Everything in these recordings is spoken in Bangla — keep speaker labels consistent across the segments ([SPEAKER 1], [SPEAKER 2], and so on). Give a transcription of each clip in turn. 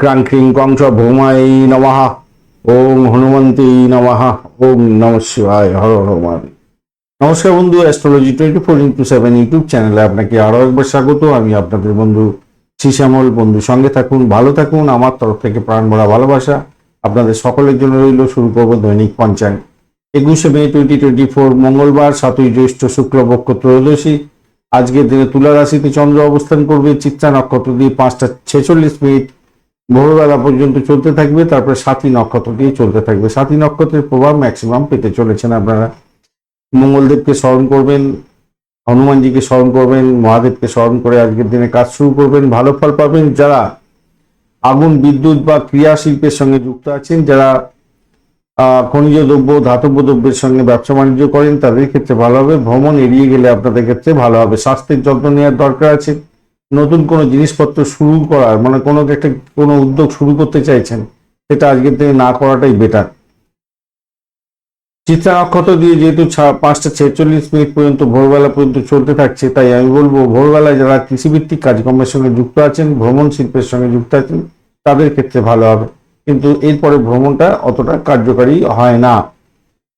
[SPEAKER 1] ক্রাং ক্রিং কংস ভৌমাই নমঃ। ওম হনুমন্তী নমঃ। ওম নম শিবায়। হর মহাদেব নমস্কার বন্ধু astrology twenty four into seven YouTube চ্যানেলে আপনাকে আরও একবার স্বাগত। আমি আপনাদের বন্ধু শ্রীশ্যামল। বন্ধু, সঙ্গে থাকুন, ভালো থাকুন। আমার তরফ থেকে প্রাণ ভরা ভালোবাসা আপনাদের সকলের জন্য রইল। শুরু করব দৈনিক পঞ্চাঙ্গ। একুশে মে টোয়েন্টি টোয়েন্টি ফোর মঙ্গলবার, সাতই জ্যৈষ্ঠ শুক্লপক্ষ ত্রয়োদশী। আজকের দিনে তুলা রাশিতে চন্দ্র অবস্থান করবে। চিত্রা নক্ষত্র দিয়ে পাঁচটা ছেচল্লিশ মিনিট ভোরবেলা পর্যন্ত চলতে থাকবে, তারপরে সাথী নক্ষত্র দিয়ে চলতে থাকবে। সাথী নক্ষত্রের প্রভাব ম্যাক্সিমাম পেতে চলেছেন আপনারা। মঙ্গলদেবকে স্মরণ করবেন, হনুমানজিকে স্মরণ করবেন, মহাদেবকে স্মরণ করে আজকের দিনে কাজ শুরু করবেন, ভালো ফল পাবেন যারা আগুন, বিদ্যুৎ বা ক্রিয়া শিল্পের সঙ্গে যুক্ত আছেন, যারা খনিজ দ্রব্য ধাতব্য দ্রব্যের সঙ্গে ব্যবসা বাণিজ্য করেন, তাদের ক্ষেত্রে ভালো হবে। ভ্রমণ এড়িয়ে গেলে আপনাদের ক্ষেত্রে ভালো হবে। স্বাস্থ্যের যত্ন নেওয়ার দরকার আছে। নতুন কোনো জিনিসপত্র শুরু করার মানে কোনো একটা, কোনো উদ্যোগ শুরু করতে চাইছেন, সেটা আজকের দিনে না করাটাই বেটার চিত্রা নক্ষত্র দিয়ে যেহেতু পাঁচটা ছেচল্লিশ মিনিট পর্যন্ত ভোরবেলা পর্যন্ত চলতে থাকছে, তাই আমি বলব ভোরবেলায় যারা কৃষিভিত্তিক কাজকর্মের সঙ্গে যুক্ত আছেন, ভ্রমণ শিল্পের সঙ্গে যুক্ত আছেন, তাদের ক্ষেত্রে ভালো হবে। কিন্তু এরপরে ভ্রমণটা অতটা কার্যকারী হয় না।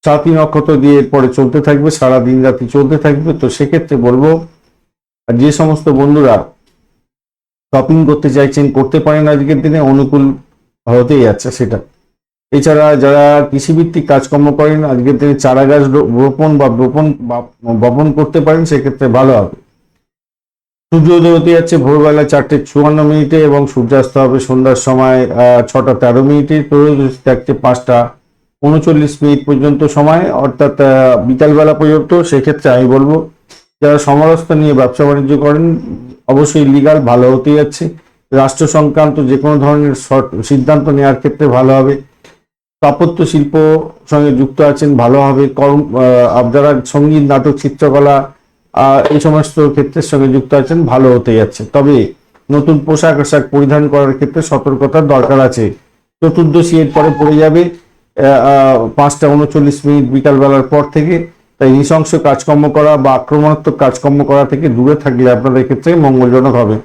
[SPEAKER 1] সাতই নক্ষত্র দিয়ে এরপরে চলতে থাকবে, সারা দিন রাতি চলতে থাকবে, তো সেক্ষেত্রে বলব যে সমস্ত বন্ধুরা শপিং করতে চাইছেন, করতে পারেন আজকের দিনে, অনুকূল হতেই যাচ্ছে সেটা। এছাড়া যারা কৃষিভিত্তিক কাজকর্ম করেন, আজকের দিনে চারা গাছ রোপণ বা রোপণ বপন করতে পারেন, সেক্ষেত্রে ভালো হবে। সূর্যোদয় হতে যাচ্ছে ভোরবেলা চারটে চুয়ান্ন মিনিটে এবং সূর্যাস্ত হবে সন্ধ্যার সময় ছটা তেরো মিনিটে। ত্রয়োদশী থাকছে পাঁচটা উনচল্লিশ মিনিট পর্যন্ত সময়, অর্থাৎ বিকালবেলা পর্যন্ত। সেক্ষেত্রে আমি বলব, যারা সমরস্ত নিয়ে ব্যবসা বাণিজ্য করেন অবশ্যই লিগাল ভালো হতে যাচ্ছে। রাষ্ট্র সংক্রান্ত যে কোনো ধরনের সিদ্ধান্ত নেওয়ার ক্ষেত্রে ভালো হবে। স্থাপত্য শিল্প সঙ্গে যুক্ত আছেন, ভালো হবে। কর্ম যারা সংগীত, নাটক, চিত্রকলা এই সমস্ত ক্ষেত্রের সঙ্গে যুক্ত আছেন, ভালো হতে যাচ্ছে। তবে নতুন পোশাক আশাক পরিধান করার ক্ষেত্রে সতর্কতার দরকার আছে। চতুর্দশী এর পরে পড়ে যাবে পাঁচটা উনচল্লিশ মিনিট বিকালবেলার পর থেকে। তাই নৃশংস কাজকর্ম করা বা আক্রমণাত্মক কাজকর্ম করা থেকে দূরে থাকলে আপনাদের ক্ষেত্রে মঙ্গলজনক হবে।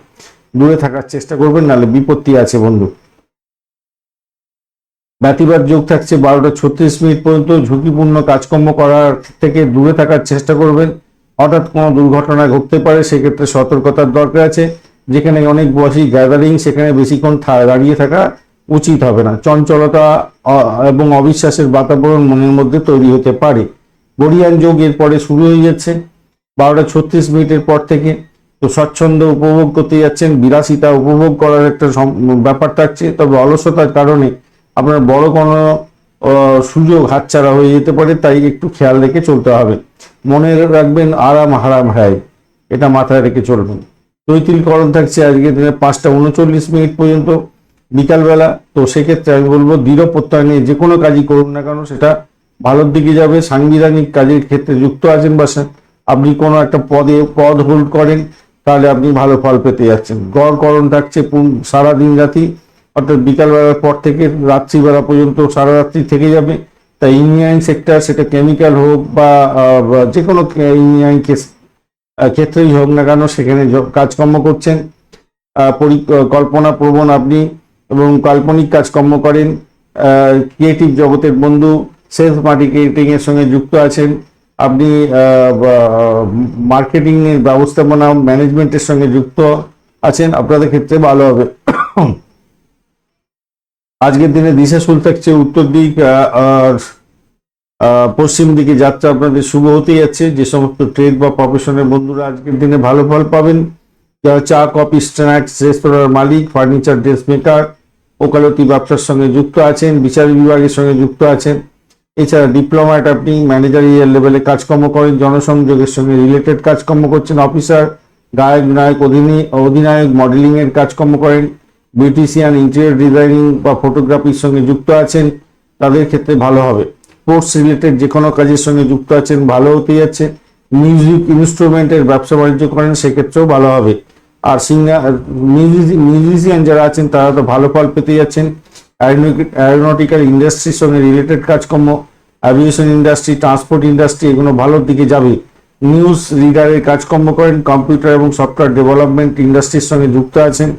[SPEAKER 1] দূরে থাকার চেষ্টা করবেন, নাহলে বিপত্তি আছে বন্ধু। ব্যতিবাদ যোগ থাকছে বারোটা ছত্রিশ মিনিট পর্যন্ত, ঝুঁকিপূর্ণ কাজকর্ম করার থেকে দূরে থাকার চেষ্টা করবেন। হঠাৎ কোনো দুর্ঘটনা ঘটতে পারে, সেক্ষেত্রে সতর্কতার দরকার আছে। যেখানে অনেক বসি গ্যাদারিং সেখানে বেশিক্ষণ দাঁড়িয়ে থাকা উচিত হবে না। চঞ্চলতা এবং অবিশ্বাসের বাতাবরণ মনের মধ্যে তৈরি হতে পারে। বরিয়ান যোগ এর পরে শুরু হয়ে যাচ্ছে। বারোটা ছত্রিশ মিনিটের পর থেকে তো স্বচ্ছন্দ উপভোগ করতে যাচ্ছেন। বিলাসিতা উপভোগ করার একটা ব্যাপার থাকছে। তবে অলসতার কারণে আপনার বড় কোনো সুযোগ হাতছাড়া হয়ে যেতে পারে, তাই একটু খেয়াল রেখে চলতে হবে। মনে রাখবেন, আরাম হারাম হায় এটা মাথায় রেখে চলবেন। তৈতিলকরণ থাকছে আজকে দিনে পাঁচটা উনচল্লিশ মিনিট পর্যন্ত। বিকালবেলা, তো সেক্ষেত্রে আমি বলব দৃঢ় প্রত্যয় নিয়ে যে কোনো কাজই করুন না কেন, সেটা ভালোর দিকে যাবে, সাংবিধানিক কাজের ক্ষেত্রে যুক্ত আছেন বা আপনি কোনো একটা পদে, পদ হোল্ড করেন, তাহলে আপনি ভালো ফল পেতে যাচ্ছেন। গড়করণ থাকছে পুন- সারা দিন রাতি, অর্থাৎ বিকালবেলার পর থেকে রাত্রিবেলা পর্যন্ত সারা রাত্রি থেকে যাবে। তাই ইঞ্জিনিয়ারিং সেক্টর সেটা কেমিক্যাল হোক বা যে কোনো ইঞ্জিনিয়ারিং ক্ষেত্রেই হোক না কেন, সেখানে কাজকর্ম করছেন। পরিকল্পনা প্রবণ আপনি এবং কাল্পনিক কাজকর্ম করেন। ক্রিয়েটিভ জগতের বন্ধু সেলস মার্কেটিং এর সঙ্গে যুক্ত আছেন। আপনি মার্কেটিং এর ব্যবস্থাপনা ম্যানেজমেন্টের সঙ্গে যুক্ত আছেন, আপনাদের ক্ষেত্রে ভালো হবে। আজকের দিনে দিশা শুল থাকছে উত্তর দিক আর পশ্চিম দিকে যাত্রা আপনাদের শুভ হতে যাচ্ছে। যে সমস্ত ট্রেড বা প্রফেশনের বন্ধুরা আজকের দিনে ভালো ফল পাবেন। যারা চা, কফি স্ন্যাক্স রেস্তোরাঁর মালিক ফার্নিচার ড্রেস মেকার ওকালতি ব্যবসার সঙ্গে যুক্ত আছেন, বিচার বিভাগের সঙ্গে যুক্ত আছেন। এছাড়া ডিপ্লোমাট আপনি ম্যানেজারিয়াল লেভেলে কাজকর্ম করেন, জনসংযোগের সঙ্গে রিলেটেড কাজকর্ম করছেন অফিসার গায়ক, নায়ক, অধিনী, অধিনায়ক মডেলিংয়ের কাজকর্ম করেন বিউটিশিয়ান ইন্টেরিয়র ডিজাইনিং বা ফটোগ্রাফির সঙ্গে যুক্ত আছেন, তাদের ক্ষেত্রে ভালো হবে। স্পোর্টস রিলেটেড যে কোনো কাজের সঙ্গে যুক্ত আছেন, ভালো হতে যাচ্ছে। মিউজিক ইনস্ট্রুমেন্টের ব্যবসা বাণিজ্য করেন, সেক্ষেত্রেও ভালো হবে। আর সিঙ্গার মিউজিশিয়ান যারা আছেন, তারা তো ভালো ফল পেতে যাচ্ছেন। অ্যারোনটিক্যাল ইন্ডাস্ট্রির সঙ্গে রিলেটেড কাজকর্ম অ্যাভিয়েশন ইন্ডাস্ট্রি ট্রান্সপোর্ট ইন্ডাস্ট্রি এগুলো ভালোর দিকে যাবে। নিউজ রিডারের কাজকর্ম করেন কম্পিউটার এবং সফটওয়্যার ডেভেলপমেন্ট ইন্ডাস্ট্রির সঙ্গে যুক্ত আছেন,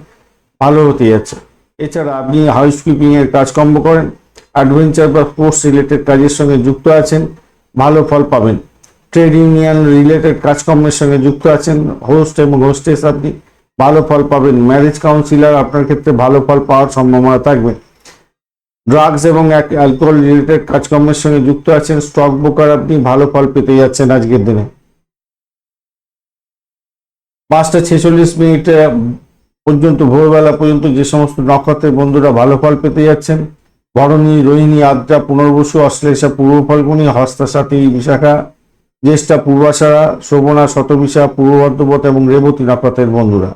[SPEAKER 1] ভালো হতে যাচ্ছে। এছাড়া আপনি হাউস কিপিং এর কাজকর্ম করেন অ্যাডভেঞ্চার বা স্পোর্টস রিলেটেড কাজের সঙ্গে যুক্ত আছেন, ভালো ফল পাবেন। ট্রেড ইউনিয়ন রিলেটেড কাজকর্মের সঙ্গে যুক্ত আছেন হোস্ট এবং হোস্টেস আপনি, ভালো ফল পাবেন। ম্যারেজ কাউন্সিলার আপনার ক্ষেত্রে ভালো ফল পাওয়ার সম্ভাবনা থাকবে। ড্রাগস এবং অ্যালকোহল রিলেটেড কাজকর্মের সঙ্গে যুক্ত আছেন স্টক ব্রোকার আপনি ভালো ফল পেতে যাচ্ছেন আজকের দিনে। পাঁচটা ছেচল্লিশ মিনিট পর্যন্ত, ভোরবেলা পর্যন্ত যে সমস্ত নক্ষত্রের বন্ধুরা ভালো ফল পেতে যাচ্ছেন, ভরণী, রোহিণী, আদ্রা, পুনর্বসু, অশ্লেষা, পূর্ব ফল্গুনী হস্তা সাথী বিশাখা, জ্যেষ্ঠা, পূর্বাশারা, শোভনা, শতবিশা, পূর্ব বর্ধবত এবং রেবতী নক্ষত্রের বন্ধুরা।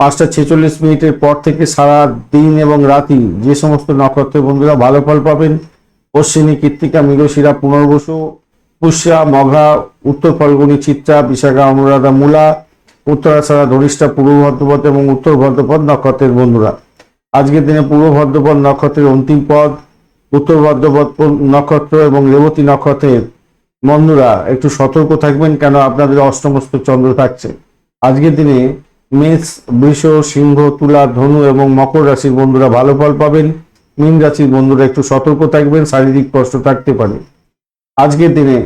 [SPEAKER 1] পাঁচটা ছেচল্লিশ মিনিটের পর থেকে সারা দিন এবং রাতি যে সমস্ত নক্ষত্রের বন্ধুরা ভালো ফল পাবেন, অশ্বিনী, কৃত্তিকা, মৃগশিরা, পুনর্বসু, পুষ্যা, মঘা, উত্তর ফল্গুনী, চিত্রা, বিশাখা, অনুরাধা, মূলা উত্তরাশারা ধনিষ্ঠা, পূর্ব ভদ্রপদ এবং উত্তর ভদ্রপদ নক্ষত্রের বন্ধুরা। আজকের দিনে পূর্ব ভদ্রপদ নক্ষত্রের অন্তিম পদ, উত্তর ভদ্রপদ নক্ষত্র এবং রেবতী নক্ষত্রের বন্ধুরা, একটু সতর্ক থাকবেন কেন আপনাদের অষ্টমস্ত চন্দ্র থাকছে। আজকের দিনে মেষ, বৃষ, সিংহ, তুলা, ধনু এবং মকর রাশির বন্ধুরা ভালো ফল পাবেন। মীন রাশির বন্ধুরা একটু সতর্ক থাকবেন, শারীরিক কষ্ট থাকতে পারে। আজকের দিনে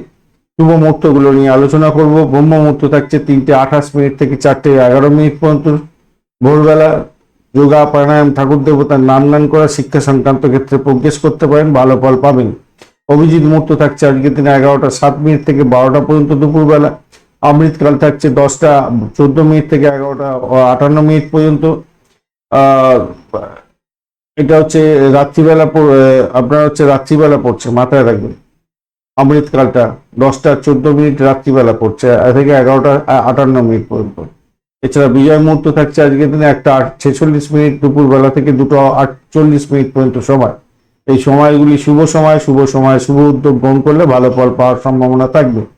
[SPEAKER 1] শুভ মুহূর্তগুলো নিয়ে আলোচনা করব। ব্রহ্ম মুহূর্ত থাকছে তিনটে আঠাশ মিনিট থেকে চারটে এগারো মিনিট পর্যন্ত। ভোরবেলা যোগা, প্রাণায়াম, ঠাকুর দেবতার নাম গান করা, শিক্ষা সংক্রান্ত ক্ষেত্রে প্রজ্ঞেস করতে পারেন, ভালো ফল পাবেন। অভিজিৎ মুহূর্ত থাকছে আজকের দিনে এগারোটা সাত মিনিট থেকে বারোটা পর্যন্ত দুপুরবেলা। অমৃতকাল থাকছে দশটা, চোদ্দ মিনিট থেকে এগারোটা আটান্ন মিনিট পর্যন্ত। এটা হচ্ছে রাত্রিবেলা আপনার হচ্ছে রাত্রিবেলা পড়ছে, মাথায় রাখবেন। অমৃতকালটা দশটা, চোদ্দ মিনিট রাত্রিবেলা পড়ছে থেকে এগারোটা আটান্ন মিনিট পর্যন্ত। এছাড়া বিজয় মুহূর্ত থাকছে আজকের দিনে একটা আট- ছেচল্লিশ মিনিট দুপুরবেলা থেকে দুটো আটচল্লিশ মিনিট পর্যন্ত সময়। এই সময়গুলি শুভ সময় শুভ সময়, শুভ উদ্যোগ গ্রহণ করলে ভালো ফল পাওয়ার সম্ভাবনা থাকবে।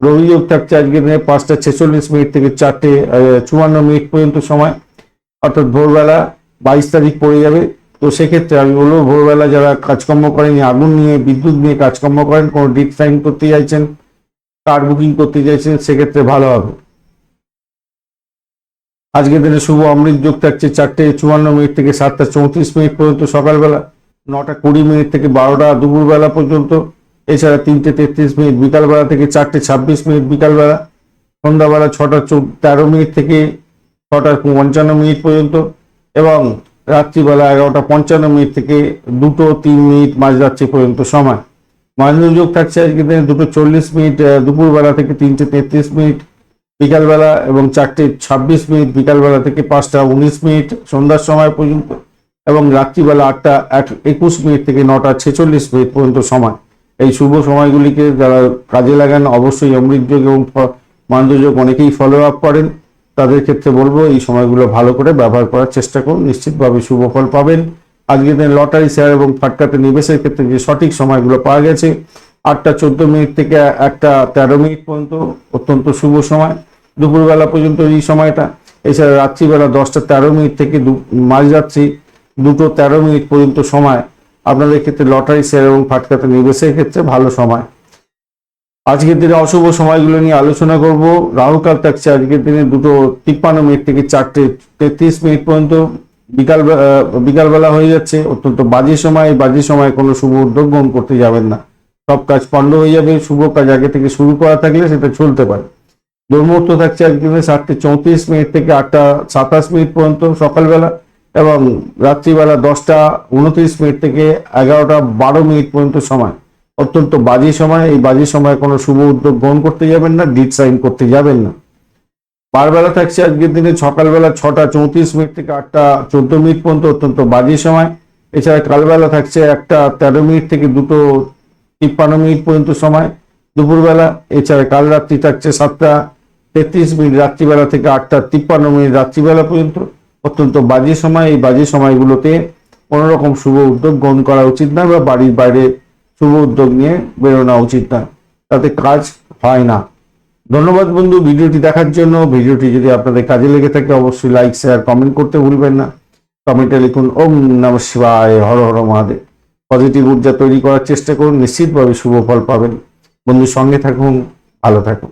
[SPEAKER 1] রবি যোগ থাকছে আজকের দিনে পাঁচটা ছেচল্লিশ মিনিট থেকে চারটে চুয়ান্ন মিনিট পর্যন্ত সময়। অর্থাৎ ভোরবেলা বাইশ তারিখ পড়ে যাবে। তো সেক্ষেত্রে আমি বলব, ভোরবেলা যারা কাজকর্ম করেন আগুন নিয়ে, বিদ্যুৎ নিয়ে কাজকর্ম করেন, কোনো ডিপ সাইন করতে চাইছেন কার বুকিং করতে চাইছেন, সেক্ষেত্রে ভালো হবে। আজকের দিনে শুভ অমৃত যোগ থাকছে চারটে, চুয়ান্ন মিনিট থেকে সাতটা চৌত্রিশ মিনিট পর্যন্ত সকালবেলা, নটা কুড়ি মিনিট থেকে বারোটা দুপুরবেলা পর্যন্ত। এছাড়া তিনটে তেত্রিশ মিনিট, বিকালবেলা থেকে চারটে ছাব্বিশ মিনিট, বিকালবেলা। সন্ধ্যাবেলা ছটা তেরো মিনিট থেকে ছটা পঞ্চান্ন মিনিট পর্যন্ত এবং রাত্রিবেলা এগারোটা পঞ্চান্ন মিনিট থেকে দুটো তিন মিনিট মাঝরাত্রি পর্যন্ত সময়। যোগ থাকছে আজকে দিনে দুটো চল্লিশ মিনিট দুপুরবেলা থেকে তিনটে তেত্রিশ মিনিট, বিকালবেলা এবং চারটে ছাব্বিশ মিনিট, বিকালবেলা থেকে পাঁচটা উনিশ মিনিট সন্ধ্যার সময় পর্যন্ত এবং রাত্রিবেলা আটটা এক একুশ মিনিট থেকে নটা ছেচল্লিশ মিনিট পর্যন্ত সময়। এই শুভ সময়গুলিকে যারা কাজে লাগান, অবশ্যই অমৃতযোগ এবং মান্দ্যযোগ অনেকেই ফলো আপ করেন। তাদের ক্ষেত্রে বলব, এই সময়গুলো ভালো করে ব্যবহার করার চেষ্টা করুন। নিশ্চিতভাবে শুভ ফল পাবেন। আজকের দিনে লটারি, শেয়ার এবং ফাটকাতে নিবেশের ক্ষেত্রে যে সঠিক সময়গুলো পাওয়া গেছে, আটটা চোদ্দ মিনিট থেকে একটা তেরো মিনিট পর্যন্ত অত্যন্ত শুভ সময়। দুপুরবেলা পর্যন্ত এই সময়টা। এছাড়া রাত্রিবেলা দশটা তেরো মিনিট থেকে দু- মাঝরাত্রি দুটো তেরো মিনিট পর্যন্ত সময়। আপনাদের ক্ষেত্রে লটারি শেয়ার এবং ফাটকাতে নিবেশের ক্ষেত্রে ভালো সময়। আজকের দিনে অশুভ সময়গুলো নিয়ে আলোচনা করব। রাহুকাল থাকছে আজকের দিনে দুটো তিপ্পান্ন মিনিট থেকে চারটে তেত্রিশ মিনিট পর্যন্ত বিকাল বিকালবেলা হয়ে যাচ্ছে। অত্যন্ত বাজে সময়। বাজে সময় কোনো শুভ উদ্যোগ গ্রহণ করতে যাবেন না। সব কাজ পণ্ড হয়ে যাবে। শুভ কাজ আগে থেকে শুরু করা থাকলে সেটা চলতে পারে। দুর্মুহূর্ত থাকছে আজকের দিনে সাতটে চৌত্রিশ মিনিট থেকে আটটা সাতাশ মিনিট পর্যন্ত সকালবেলা। এবং রাত্রিবেলা দশটা উনত্রিশ মিনিট থেকে এগারোটা বারো মিনিট পর্যন্ত সময়, অত্যন্ত বাজে সময়। এই বাজে সময় কোনো শুভ উদ্যোগ গ্রহণ করতে যাবেন না ডিট সাইন করতে যাবেন না। বারবেলা থাকছে আজকের দিনে, সকালবেলা ছটা চৌত্রিশ মিনিট থেকে আটটা চোদ্দ মিনিট পর্যন্ত, অত্যন্ত বাজে সময়। এছাড়া কালবেলা থাকছে একটা তেরো মিনিট থেকে দুটো তিপ্পান্ন মিনিট পর্যন্ত সময় দুপুরবেলা। এছাড়া কাল রাত্রি থাকছে সাতটা তেত্রিশ মিনিট, রাত্রিবেলা থেকে আটটা তিপ্পান্ন মিনিট, রাত্রিবেলা পর্যন্ত। অত্যন্ত বাজে সময়। এই বাজে সময়গুলোতে কোনো রকম শুভ উদ্যোগ গ্রহণ করা উচিত নয় বা বাড়ির বাইরে শুভ উদ্যোগ নিয়ে বেরোনো উচিত নয় তাতে কাজ হয় না। ধন্যবাদ বন্ধু, ভিডিওটি দেখার জন্য। ভিডিওটি যদি আপনাদের কাজে লেগে থাকে, অবশ্যই লাইক শেয়ার কমেন্ট করতে ভুলবেন না। কমেন্টে লিখুন, ওম নম শিবায়, হর হর মহাদেব। পজিটিভ ঊর্জা তৈরি করার চেষ্টা করুন। নিশ্চিতভাবে শুভ ফল পাবেন। বন্ধুর সঙ্গে থাকুন, ভালো থাকুন।